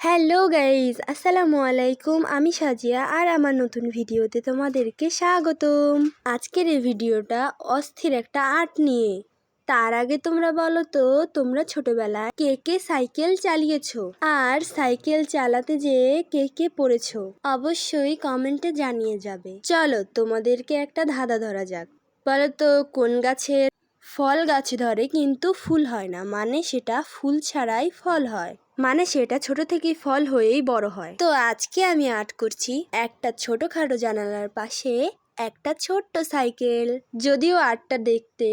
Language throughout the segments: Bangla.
হ্যালো গাইজ আসসালামু আলাইকুম। আমি সাজিয়া আর আমার নতুন ভিডিওতে তোমাদেরকে স্বাগতম। আজকের এই ভিডিওটা অস্থির একটা আর্ট নিয়ে। তার আগে তোমরা বলো তো, তোমরা ছোটবেলায় কে কে সাইকেল চালিয়েছো? আর সাইকেল চালাতে যেয়ে কে কে পড়েছো? অবশ্যই কমেন্টে জানিয়ে যাবে। চলো তোমাদেরকে একটা ধাঁধা ধরা যাক। বলো তো, কোন গাছের ফল গাছে ধরে কিন্তু ফুল হয় না? মানে সেটা ফুল ছাড়াই ফল হয়। মানে সেটা ছোট থেকেই ফল হয়েই বড় হয়। তো আজকে আমি আর্ট করছি একটা ছোটখাটো জানালার পাশে একটা ছোট্ট সাইকেল। যদিও আর্টটা দেখতে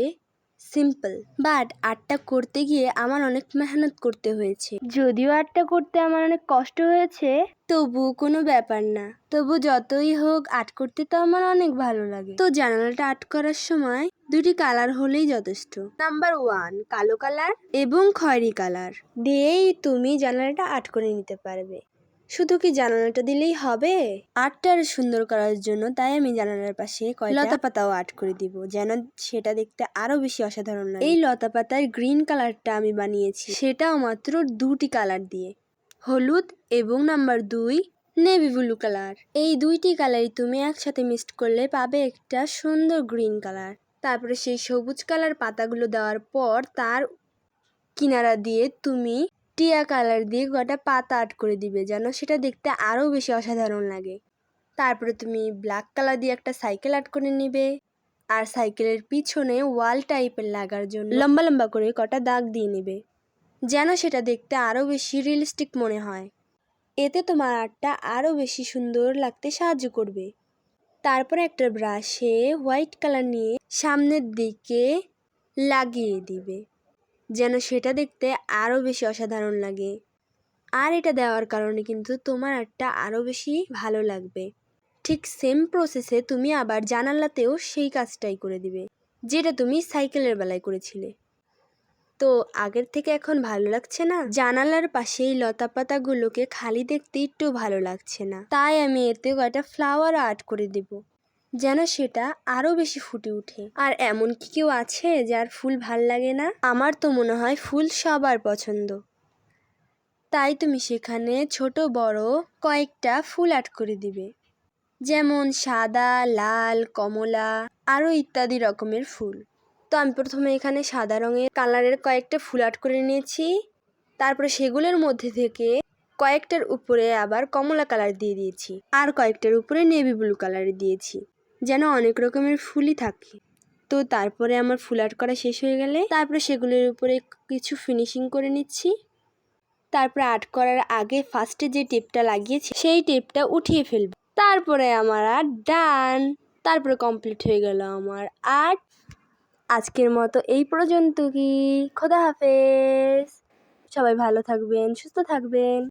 সিম্পল বাট আর্টটা করতে গিয়ে আমার অনেক মেহনত করতে হয়েছে। যদিও আর্টটা করতে আমার অনেক কষ্ট হয়েছে। তবু কোনো ব্যাপার না। তবু যতই হোক আর্ট করতে তো আমার অনেক ভালো লাগে। তো জানালাটা আর্ট করার সময় দুটি কালার হলেই যথেষ্ট। নাম্বার ওয়ান কালো কালার এবং খয়েরি কালার। দিয়েই তুমি জানালাটা আর্ট করে নিতে পারবে। শুধু কি জানালাটা দিলেই হবে? আর্টটা আরও সুন্দর করার জন্য তাই আমি জানালার পাশে লতা পাতাও আর্ট করে দিব যেন সেটা দেখতে আরও বেশি অসাধারণ লাগে। এই লতা পাতার গ্রিন কালারটা আমি বানিয়েছি। সেটাও মাত্র দুটি কালার দিয়ে। হলুদ এবং নাম্বার দুই নেভি ব্লু কালার এই দুইটি কালারই তুমি একসাথে মিক্সড করলে পাবে একটা সুন্দর গ্রিন কালার তারপরে সেই সবুজ কালার পাতাগুলো দেওয়ার পর তার কিনারা দিয়ে তুমি টিয়া কালার দিয়ে কটা পাতা আর্ট করে দিবে যেন সেটা দেখতে আরও বেশি অসাধারণ লাগে। তারপরে তুমি ব্ল্যাক কালার দিয়ে একটা সাইকেল আর্ট করে নিবে। আর সাইকেলের পিছনে ওয়াল টাইপের লাগার জন্য লম্বা লম্বা করে কটা দাগ দিয়ে নেবে, যেন সেটা দেখতে আরও বেশি রিয়েলিস্টিক মনে হয়। এতে তোমার আর্টটা আরও বেশি সুন্দর লাগতে সাহায্য করবে। তারপর একটা ব্রাশে হোয়াইট কালার নিয়ে সামনের দিকে লাগিয়ে দিবে। যেন সেটা দেখতে আরও বেশি অসাধারণ লাগে। আর এটা দেওয়ার কারণে কিন্তু তোমার আর্টটা আরও বেশি ভালো লাগবে। ঠিক সেম প্রসেসে তুমি আবার জানালাতেও সেই কাজটাই করে দিবে, যেটা তুমি সাইকেলের বেলায় করেছিলে। তো আগের থেকে এখন ভালো লাগছে না? জানালার পাশে এই লতা পাতাগুলোকে খালি দেখতে একটু ভালো লাগছে না। তাই আমি এতে কয়টা ফ্লাওয়ার আর্ট করে দেব। যেন সেটা আরও বেশি ফুটে ওঠে। আর এমন কি কেউ আছে যার ফুল ভালো লাগে না? আমার তো মনে হয় ফুল সবার পছন্দ। তাই তুমি সেখানে ছোট বড় কয়েকটা ফুল আর্ট করে দিবে। যেমন সাদা, লাল, কমলা আরও ইত্যাদি রকমের ফুল। তো আমি প্রথমে এখানে সাদা রঙের কালারের কয়েকটা ফুল আর্ট করে নিয়েছি। তারপরে সেগুলোর মধ্যে থেকে কয়েকটার উপরে আবার কমলা কালার দিয়ে দিয়েছি। আর কয়েকটার উপরে নেভি ব্লু কালার দিয়েছি। যেন অনেক রকমের ফুলই থাকে। তো তারপরে আমার ফুল আর্ট করা শেষ হয়ে গেলে তারপরে সেগুলোর উপরে কিছু ফিনিশিং করে নিচ্ছি। তারপরে আর্ট করার আগে ফার্স্টে যে টেপটা লাগিয়েছি, সেই টেপটা উঠিয়ে ফেলব। তারপরে আমার আর্ট ডান। তারপরে কমপ্লিট হয়ে গেল আমার আর্ট। আজকের মতো এই পর্যন্ত কি খোদা হাফেজ। সবাই ভালো থাকবেন, সুস্থ থাকবেন।